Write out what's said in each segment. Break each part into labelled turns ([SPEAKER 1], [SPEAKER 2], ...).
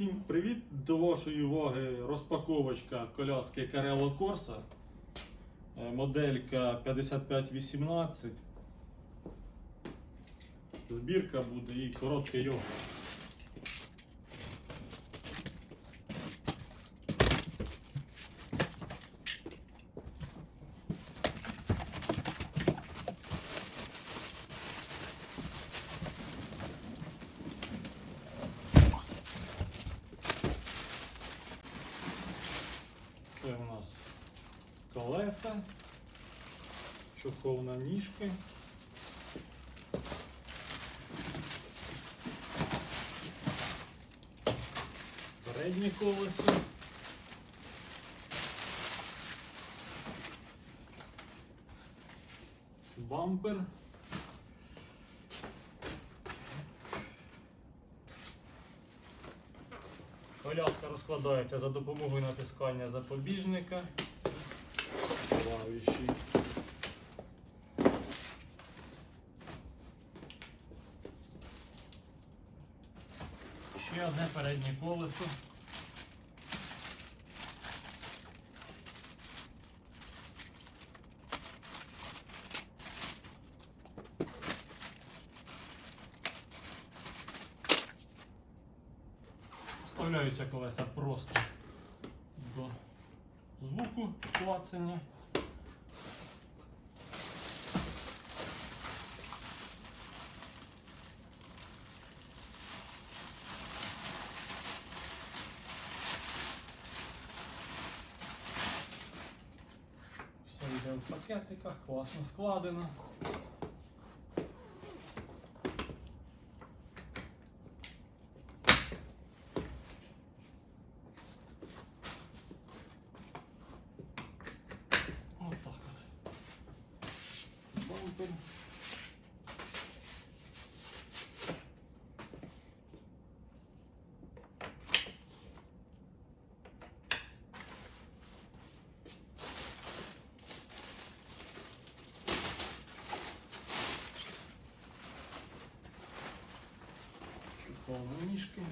[SPEAKER 1] Всім привіт! До вашої уваги розпаковочка коляски Carello Corsa. Е, Моделька 5518. Збірка буде і короткий його. Це у нас колеса, чухов на ніжки. Передні колеса. Бампер. Коляска розкладається за допомогою натискання запобіжника. Плаваючий. Ще одне переднє колесо. Вставляються колеса просто до звуку клацання. В пакетиках, класно складено. Ось так от. Бампер. Ніжки.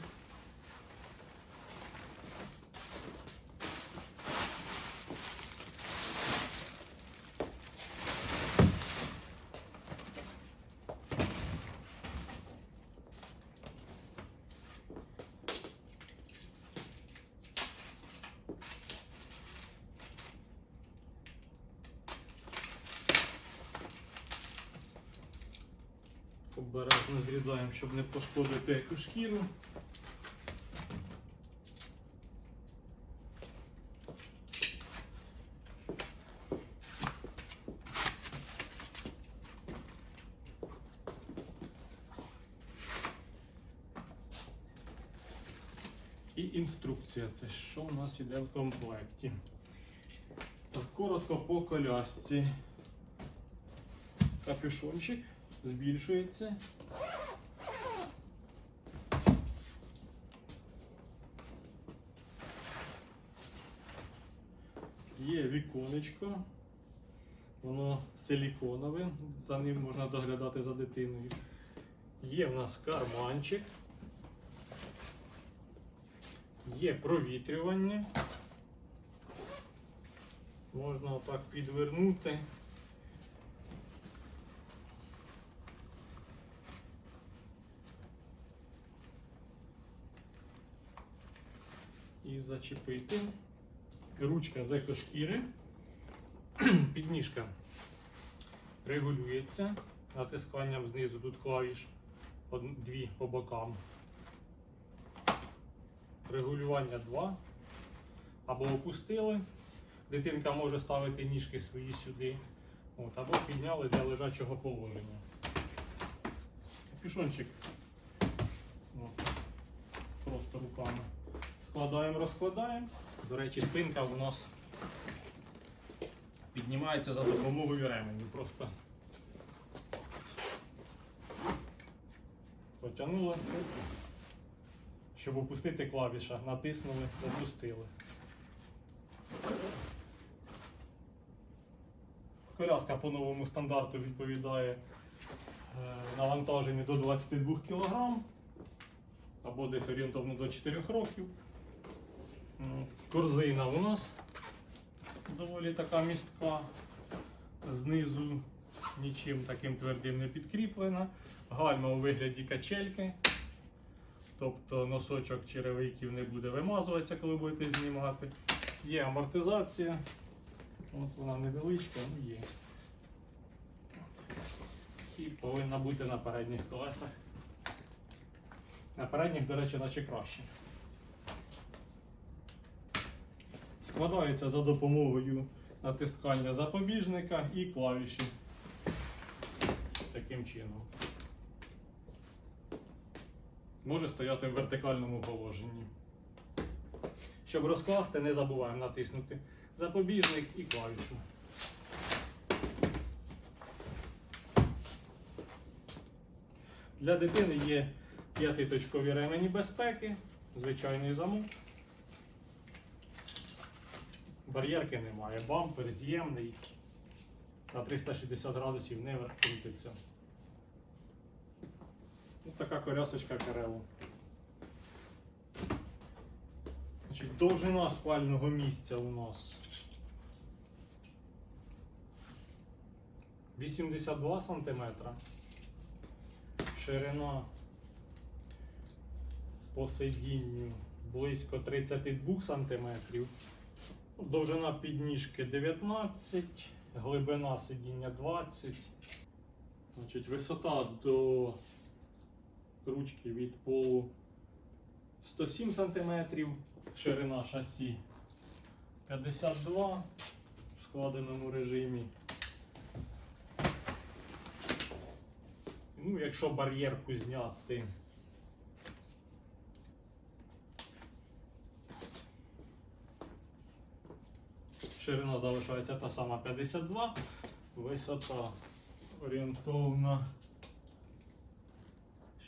[SPEAKER 1] Обережно зрізаємо, щоб не пошкодити яку шкіру. І інструкція. Це що у нас іде в комплекті. Коротко по колясці. Капюшончик збільшується. Є віконечко, воно силіконове, за ним можна доглядати за дитиною. Є в нас карманчик, є провітрювання. Можна отак підвернути. Зачепити. Ручка з екошкіри. Підніжка регулюється натисканням знизу тут клавіш дві по бокам. Регулювання 2. Або опустили. Дитинка може ставити ніжки свої сюди. От, або підняли для лежачого положення. Капюшончик. От, просто руками. Складаємо, розкладаємо. До речі, спинка у нас піднімається за допомогою ременю. Просто потягнули, щоб опустити клавіша, натиснули, опустили. Коляска по новому стандарту відповідає е, навантаженню до 22 кг. або десь орієнтовно до 4 років. Корзина у нас доволі така містка. Знизу нічим таким твердим не підкріплена. Гальма у вигляді качельки. Тобто носочок черевиків не буде вимазуватися, коли будете знімати. Є амортизація. От вона невеличка, ну є. І повинна бути на передніх колесах. На передніх, до речі, наче краще. Складається за допомогою натискання запобіжника і клавіші. Таким чином. Може стояти в вертикальному положенні. Щоб розкласти, не забуваємо натиснути запобіжник і клавішу. Для дитини є п'ятиточкові ремені безпеки, звичайний замок. Бар'єрки немає, бампер з'ємний. На 360 градусів не крутиться. Ось така колясочка Карело. Значить, довжина спального місця у нас 82 см. Ширина по сидінню близько 32 см. Довжина підніжки 19, глибина сидіння 20. Значить, висота до ручки від полу 107 см, ширина шасі 52 в складеному режимі. Ну, якщо бар'єрку зняти. Ширина залишається та сама 52, висота орієнтовна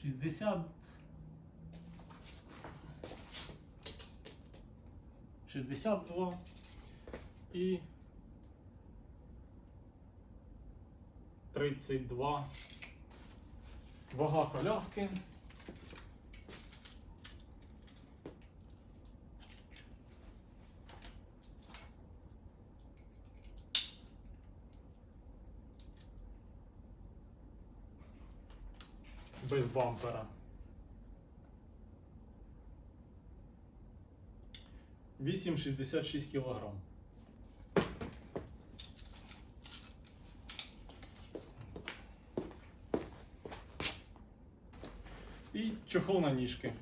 [SPEAKER 1] 60. 62 і 32 вага коляски. Без бампера. 8,66 кг. І чохол на ніжки.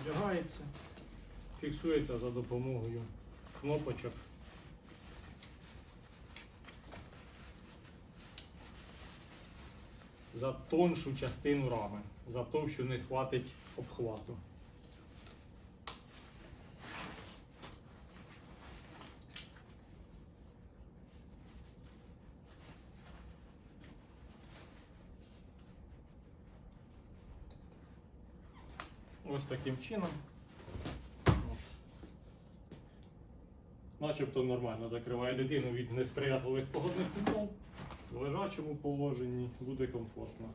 [SPEAKER 1] Одягається, фіксується за допомогою кнопочок. За тоншу частину рами, за товщу не хватить обхвату. Ось таким чином. Начебто нормально закриває дитину від несприятливих погодних умов. В лежачому положенні буде комфортно.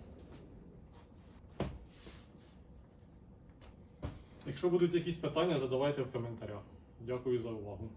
[SPEAKER 1] Якщо будуть якісь питання, задавайте в коментарях. Дякую за увагу.